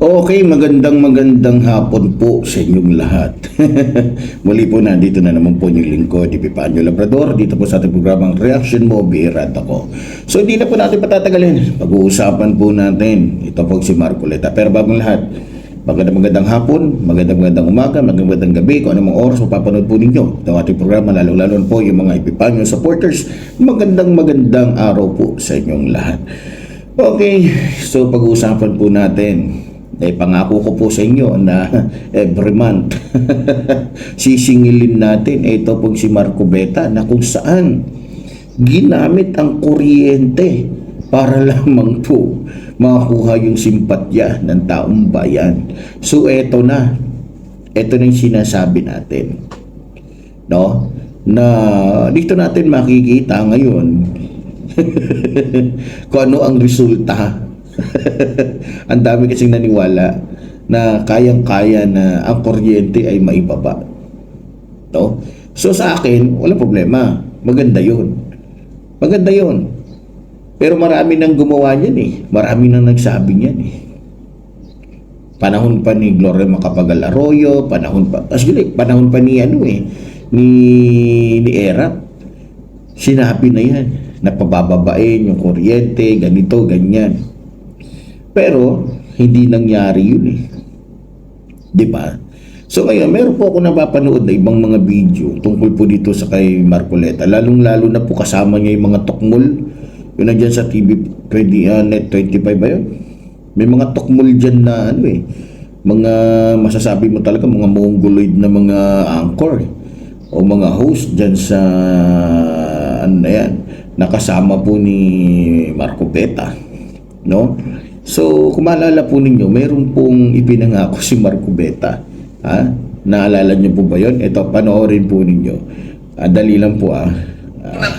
Okay, magandang magandang hapon po sa inyong lahat. Muli po nandito na naman po yung lingkod, Epipanyo Labrador, dito po sa ating programang Reaction Mo, Birat ako. So hindi na po natin patatagalin, pag-uusapan po natin, ito po si Marcoleta. Pero bagong lahat, magandang magandang hapon, magandang magandang umaga, magandang magandang gabi, kung anong oras mapapanood po ninyo. Itong ating programa, lalong-lalo po yung mga Epipanyo supporters, magandang magandang araw po sa inyong lahat. Okay, so pag-uusapan po natin, eh, pangako ko po sa inyo na every month sisingilin natin ito pong si Marco Beta na kung saan ginamit ang kuryente para lamang po makuha yung simpatya ng taong bayan. So eto na. Ito na yung sinasabi natin. No? Na dito natin makikita ngayon kung ano ang resulta ang dami kasing naniwala na kayang-kaya na ang kuryente ay maibaba. No? So sa akin, wala problema. Maganda yun. Maganda yun. Pero marami nang gumawa niyan eh. Marami nang nagsabi niyan eh. Panahon pa ni Gloria Macapagal Arroyo, panahon pa, actually, panahon pa ni ano eh, ni, ni Erap. Sinabi na yan, na pabababain yung kuryente, ganito, ganyan. Pero, hindi nangyari yun eh. Di ba? So ngayon, meron po ako napapanood na ibang mga video tungkol po dito sa kay Marcoleta. Lalong-lalo na po kasama niya yung mga tokmol. Yun na dyan sa TV 20, uh, Net 25 ba yun? May mga tokmol dyan na ano eh. Mga masasabi mo talaga mga mongoloid na mga anchor eh. O mga host dyan sa ano na yan. Nakasama po ni Marco Beta. No? So, kung maalala po ninyo, mayroon pong ipinangako si Marco Beta. Ha? Naalala niyo po ba yun? Ito, panoorin po ninyo. Ah, dali lang po ah. Ah,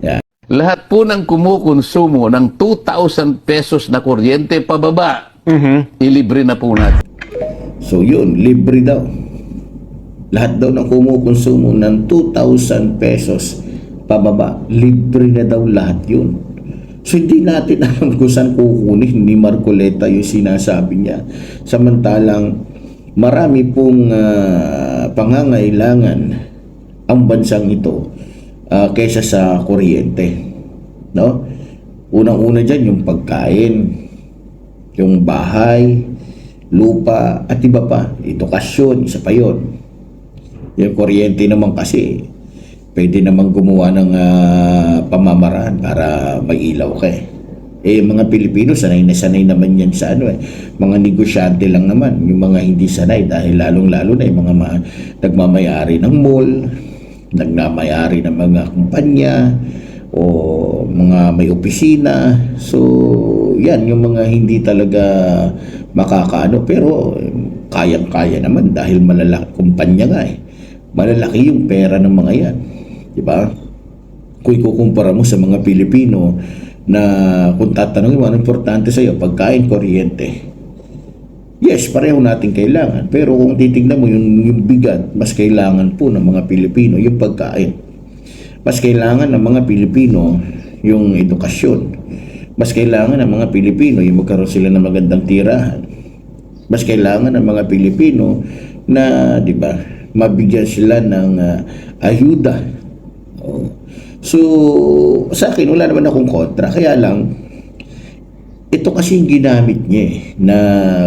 yan. Lahat po ng kumukonsumo ng 2,000 pesos na kuryente pababa, ilibre na po natin. So yun, libre daw. Lahat daw ng kumukonsumo ng 2,000 pesos pababa, libre na daw lahat yun. So hindi natin alam kung saan kukunin ni Marcoleta yung sinasabi niya. Samantalang marami pong ah, pangangailangan ang bansang ito ah, kaysa sa kuryente. No? Unang-una dyan yung pagkain, yung bahay, lupa, at iba pa. Edukasyon, isa pa yun. Yung kuryente naman kasi, pwede namang gumawa ng ah, pamamaraan para may ilaw ka eh. Eh, mga Pilipino, sanay na sanay naman yan sa ano eh. Mga negosyante lang naman, yung mga hindi sanay dahil lalong-lalo na yung mga ma- nagmamayari ng mall, nagmamayari ng mga kumpanya, o mga may opisina. So, yan, yung mga hindi talaga makakaano. Pero, eh, kayang-kaya naman dahil malalaki kumpanya nga eh. Malalaki yung pera ng mga yan. Di ba? Kung ikukumpara mo sa mga Pilipino na kung tatanungin mo, ano importante sa iyo? Pagkain, kuryente. Yes, pareho natin kailangan. Pero kung titignan mo yung, yung bigat, mas kailangan po ng mga Pilipino yung pagkain. Mas kailangan ng mga Pilipino yung edukasyon. Mas kailangan ng mga Pilipino yung magkaroon sila ng magandang tirahan. Mas kailangan ng mga Pilipino na, di ba, mabigyan sila ng ah, ayuda. Oh. So, sa akin, wala naman akong kontra. Kaya lang, ito kasi yung ginamit niya eh, na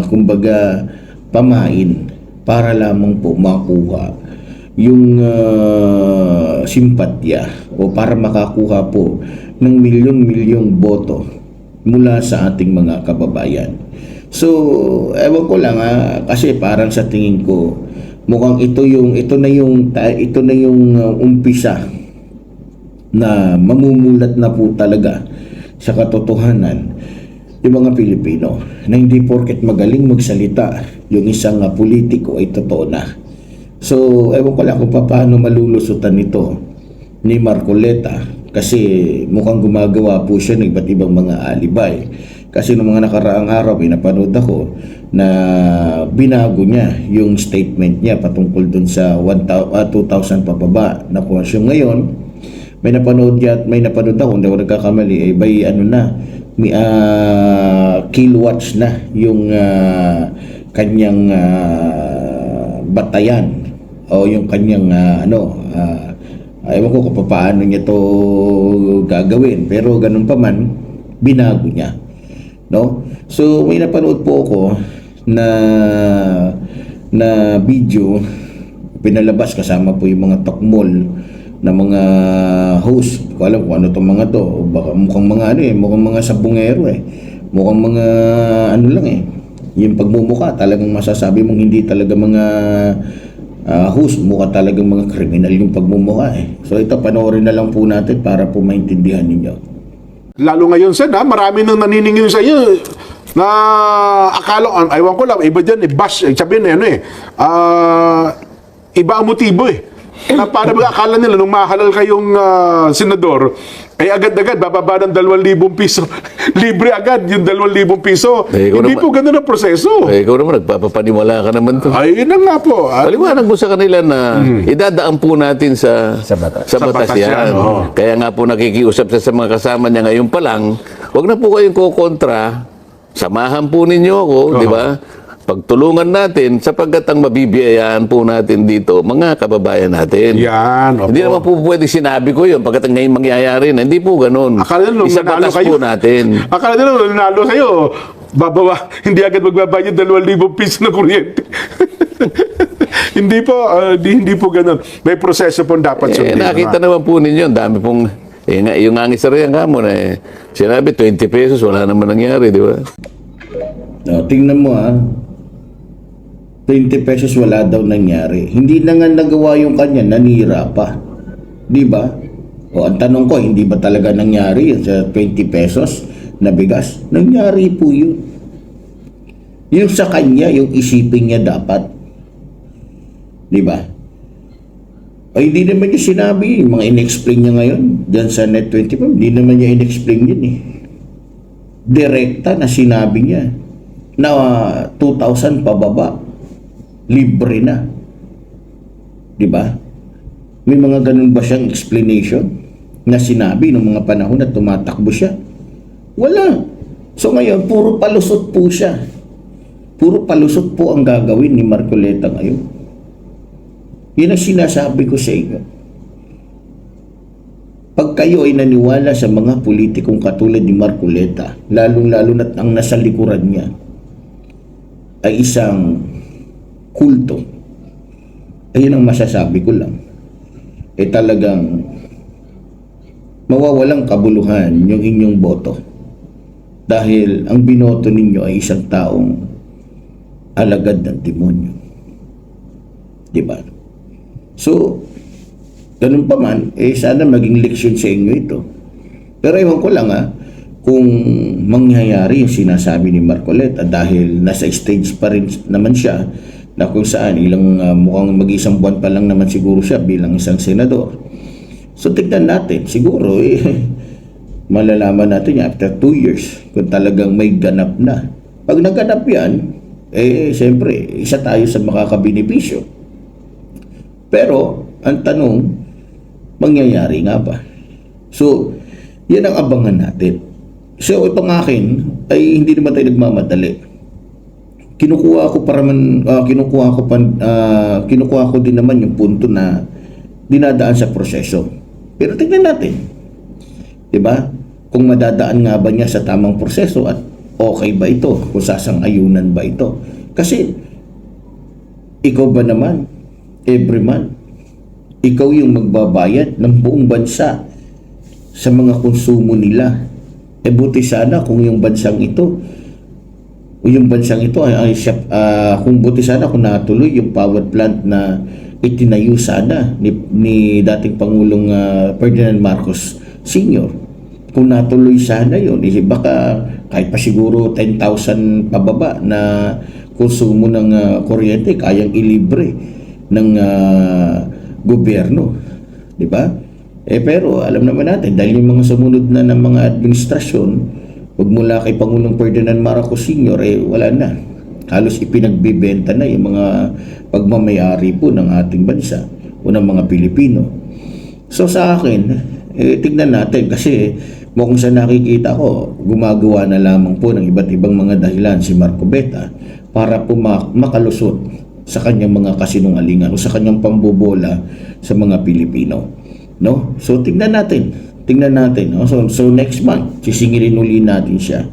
kumbaga pamain para lamang po makuha yung ah, simpatya o para makakuha po ng milyon-milyong boto mula sa ating mga kababayan. So, ewan ko lang ha, kasi parang sa tingin ko mukhang ito yung ito na yung ito na yung ah, umpisa na mamumulat na po talaga sa katotohanan yung mga Pilipino na hindi porket magaling magsalita yung isang politiko ay totoo na. So, ewan ko lang kung paano malulusutan nito ni Marcoleta kasi mukhang gumagawa po siya ng iba't ibang mga alibay. Kasi noong mga nakaraang araw, pinapanood ako na binago niya yung statement niya patungkol dun sa 1,000 ah, 2,000 pababa na konsum ngayon may napanood niya at may napanood ako, hindi ako nagkakamali, eh, by ano na, mi ah, kilowatts na yung ah, kanyang ah, batayan o yung kanyang ah, ano ah, ewan ko kung paano niya to gagawin pero ganun pa man binago niya no? So may napanood po ako na na video pinalabas kasama po yung mga tokmol na mga host. Ko alam kung ano tong mga to. Baka mukhang mga ano eh, mukhang mga sabungero eh. Mukhang mga ano lang eh. Yung pagmumuka, talagang masasabi mong hindi talaga mga ah, host, mukha talagang mga kriminal yung pagmumuka eh. So ito, panoorin na lang po natin para po maintindihan ninyo. Lalo ngayon, Sen, ha, marami nang naniningil sa iyo na akala, an- aywan ko lang, iba dyan, eh, bash, eh, sabihin na ano eh, ah, iba ang motibo eh. Na para ba akala nila nung mahalal kayong ah, senador, ay agad-agad bababa ng 2,000 piso. Libre agad yung 2,000 piso. Eh, Hindi naman- po ganun ang proseso. Eh, ikaw naman, nagpapapanimala ka naman to. Ay, yun na nga po. At, Paliwanag mo sa kanila na idadaan po natin sa sa batas, sa Sa batas batas yan. yan, oo. Kaya nga po nakikiusap siya sa mga kasama niya ngayon pa lang, wag na po kayong kukontra. Samahan po ninyo ako, di ba? Pagtulungan natin sapagkat ang mabibiyayaan po natin dito, mga kababayan natin. yan, opo. Hindi naman po pwede sinabi ko yun pagkat ngayon mangyayari na. Hindi po ganun. Akala nung Isa nanalo batas kayo. po natin. Akala nung nanalo kayo, babawa, hindi agad magbabayad 2,000 piso na kuryente. hindi po, ah, di, hindi po ganun. May proseso po dapat Eh, sundin. nakita naman po ninyo, ang dami pong, eh, nga, yung angis sa riyan kamo na eh, sinabi 20 pesos, wala naman nangyari, di ba? No, tingnan mo ah. 20 pesos wala daw nangyari. Hindi na nga nagawa yung kanya, nanira pa. Di ba? O ang tanong ko, hindi ba talaga nangyari yun sa 20 pesos na bigas? Nangyari po yun. Yung sa kanya, yung isipin niya dapat. Di ba? Ay, hindi naman niya sinabi, mga in-explain niya ngayon, dyan sa Net 25, hindi naman niya in-explain yun eh direkta na sinabi niya na ah, 2,000 pababa libre na. 'Di ba? May mga ganun ba siyang explanation na sinabi ng mga panahon na tumatakbo siya? Wala. So ngayon, puro palusot po siya. Puro palusot po ang gagawin ni Marcoleta ngayon. Yan ang sinasabi ko sa inyo. Pag kayo ay naniwala sa mga politikong katulad ni Marcoleta, lalong-lalo na't ang nasa likuran niya ay isang kulto, ayun ang masasabi ko lang, eh talagang mawawalang kabuluhan yung inyong boto. Dahil ang binoto ninyo ay isang taong alagad ng demonyo. Di ba? So, Ganun pa man, eh sana maging leksyon sa inyo ito. Pero ewan ko lang ah, kung mangyayari yung sinasabi ni Marcoleta dahil nasa stage pa rin naman siya na kung saan ilang ah, mukhang mag-isang buwan pa lang naman siguro siya bilang isang senador. So tignan natin, siguro eh, malalaman natin after two years kung talagang may ganap na. Pag naganap yan, eh siyempre, isa tayo sa makakabenepisyo. Pero, ang tanong, mangyayari nga ba? So, yan ang abangan natin. So, itong akin ay hindi naman tayo nagmamadali. Kinukuha ko para man, ah, kinukuha ko pan, ah, kinukuha ko din naman yung punto na dinadaan sa proseso. Pero tingnan natin. 'Di ba? Kung madadaan nga ba niya sa tamang proseso at okay ba ito? Kung sasang-ayunan ba ito? Kasi ikaw ba naman every month ikaw yung magbabayad ng buong bansa sa mga konsumo nila. E buti sana kung yung bansang ito yung bansang ito ay, ay siya, ah, kung buti sana kung natuloy yung power plant na itinayo sana ni, ni dating Pangulong ah, Ferdinand Marcos Sr. Kung natuloy sana yun, eh, baka kahit pa siguro 10,000 pababa na konsumo ng ah, kuryente kayang ilibre ng ah, gobyerno. Di ba? Eh pero alam naman natin, dahil yung mga sumunod na ng mga administrasyon, magmula kay Pangulong Ferdinand Marcos Sr., eh wala na. Halos ipinagbibenta na yung mga pagmamayari po ng ating bansa o ng mga Pilipino. So sa akin, eh, tignan natin kasi mo kung sa nakikita ko, gumagawa na lamang po ng iba't ibang mga dahilan si Marco Beta para po ma- makalusot sa kanyang mga kasinungalingan o sa kanyang pambobola sa mga Pilipino. No? So tingnan natin. Tingnan natin. No? So, so next month, sisingilin uli natin siya.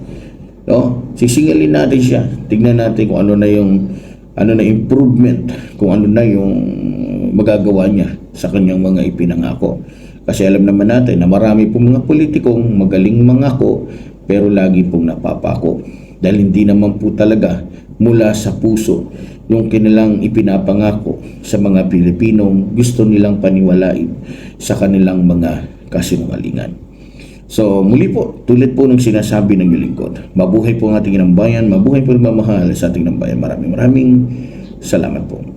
No? Sisingilin natin siya. Tingnan natin kung ano na yung ano na improvement, kung ano na yung magagawa niya sa kanyang mga ipinangako. Kasi alam naman natin na marami pong mga politikong magaling mangako pero lagi pong napapako. Dahil hindi naman po talaga mula sa puso yung kanilang ipinapangako sa mga Pilipinong gusto nilang paniwalain sa kanilang mga kasinungalingan. So muli po, tulad po ng sinasabi ng lingkod, mabuhay po ang ating ng bayan, mabuhay po ang mamahal sa ating ng bayan. Maraming maraming salamat po.